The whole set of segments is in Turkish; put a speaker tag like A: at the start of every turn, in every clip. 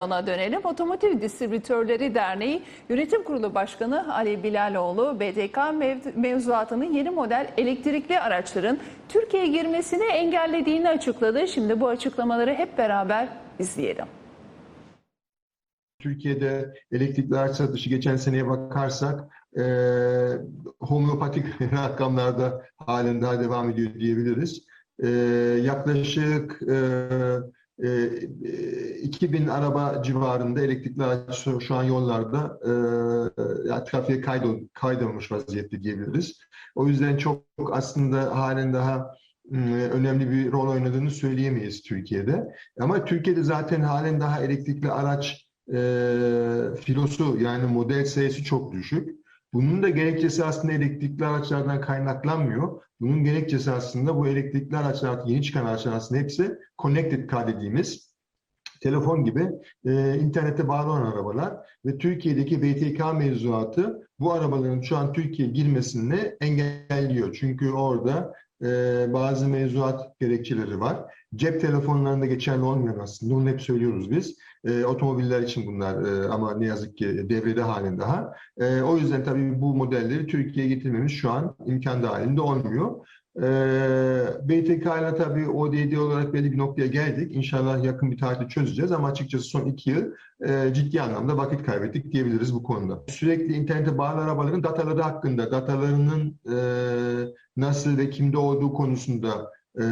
A: Ona dönelim. Otomotiv Distribütörleri Derneği Yönetim Kurulu Başkanı Ali Bilaloğlu, BDK mev- mevzuatının yeni model elektrikli araçların Türkiye'ye girmesini engellediğini açıkladı. Şimdi bu açıklamaları hep beraber izleyelim.
B: Türkiye'de elektrikli araç satışı geçen seneye bakarsak e, homeopatik rakamlarda halen daha devam ediyor diyebiliriz. E, yaklaşık e, 2000 araba civarında elektrikli araç şu an yollarda e, yani trafiğe kaydol, kaydolmuş vaziyette diyebiliriz. O yüzden çok aslında halen daha önemli bir rol oynadığını söyleyemeyiz Türkiye'de. Ama Türkiye'de zaten halen daha elektrikli araç e, filosu yani model sayısı çok düşük. Bunun da gerekçesi aslında elektrikli araçlardan kaynaklanmıyor. Bunun gerekçesi aslında bu elektrikli araçlar, yeni çıkan araçlar aslında hepsi connected car dediğimiz telefon gibi e, internete bağlı olan arabalar ve Türkiye'deki BTK mevzuatı bu arabaların şu an Türkiye'ye girmesini engelliyor. Çünkü orada e, bazı mevzuat gerekçeleri var. Cep telefonlarında geçerli olmayan aslında, onu hep söylüyoruz biz. E, otomobiller için bunlar e, ama ne yazık ki devrede halen daha. E, o yüzden tabii bu modelleri Türkiye'ye getirmemiz şu an imkan dahilinde olmuyor. E, BTK ile tabii ODD olarak belli bir noktaya geldik. İnşallah yakın bir tarihte çözeceğiz ama açıkçası son iki yıl e, ciddi anlamda vakit kaybettik diyebiliriz bu konuda. Sürekli internete bağlı arabaların dataları hakkında, datalarının e, nasıl ve kimde olduğu konusunda e,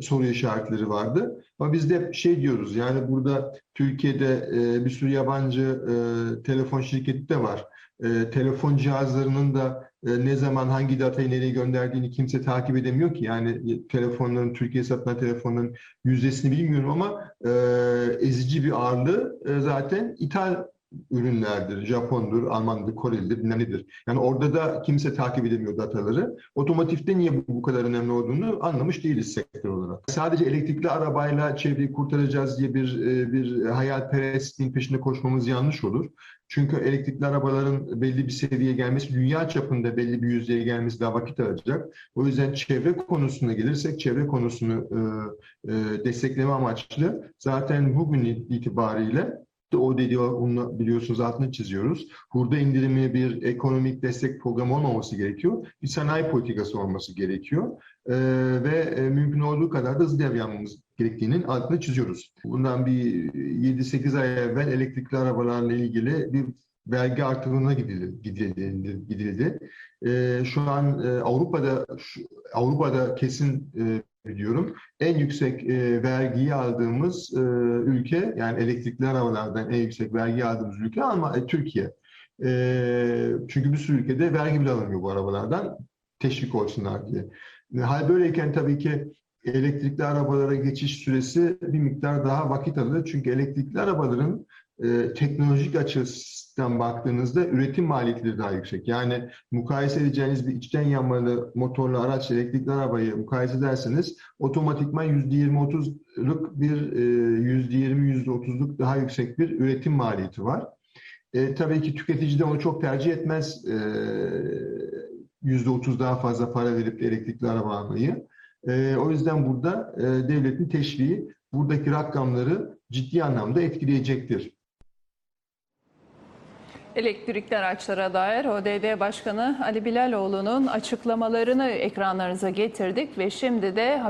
B: soru işaretleri vardı. Ama biz de şey diyoruz yani burada Türkiye'de e, bir sürü yabancı e, telefon şirketi de var. E, telefon cihazlarının da e, ne zaman hangi datayı nereye gönderdiğini kimse takip edemiyor ki. Yani telefonların, Türkiye satılan telefonların yüzdesini bilmiyorum ama e, ezici bir ağırlığı e, zaten ithal ürünlerdir. Japondur, Almandır, Korelidir, bilmem. Yani orada da kimse takip edemiyor dataları. Otomotivde niye bu, bu kadar önemli olduğunu anlamış değiliz sektör olarak. Sadece elektrikli arabayla çevreyi kurtaracağız diye bir e, bir hayalperestliğin peşinde koşmamız yanlış olur. Çünkü elektrikli arabaların belli bir seviyeye gelmesi, dünya çapında belli bir yüzdeye gelmesi daha vakit alacak. O yüzden çevre konusuna gelirsek, çevre konusunu e, e, destekleme amaçlı zaten bugün itibariyle de o dediği onu biliyorsunuz altını çiziyoruz. Hurda indirimi bir ekonomik destek programı olmaması gerekiyor. Bir sanayi politikası olması gerekiyor. Ee, ve e, mümkün olduğu kadar da hızlı devralmamız gerektiğinin altını çiziyoruz. Bundan bir 7-8 ay evvel elektrikli arabalarla ilgili bir vergi artırımına gidildi. gidildi, gidildi. Ee, şu an e, Avrupa'da şu, Avrupa'da kesin e, biliyorum. En yüksek e, vergiyi aldığımız e, ülke yani elektrikli arabalardan en yüksek vergi aldığımız ülke ama e, Türkiye. E, çünkü bir sürü ülkede vergi bile alınmıyor bu arabalardan teşvik olsunlar diye. E, hal böyleyken tabii ki elektrikli arabalara geçiş süresi bir miktar daha vakit alır. Çünkü elektrikli arabaların e, teknolojik açıdan baktığınızda üretim maliyetleri daha yüksek. Yani mukayese edeceğiniz bir içten yanmalı motorlu araç elektrikli arabayı mukayese ederseniz otomatikman %20-30'luk bir e, %20-%30'luk daha yüksek bir üretim maliyeti var. E, tabii ki tüketici de onu çok tercih etmez. E, %30 daha fazla para verip elektrikli araba almayı. E, o yüzden burada e, devletin teşviği buradaki rakamları ciddi anlamda etkileyecektir.
A: Elektrikli araçlara dair ODD Başkanı Ali Bilaloğlu'nun açıklamalarını ekranlarınıza getirdik ve şimdi de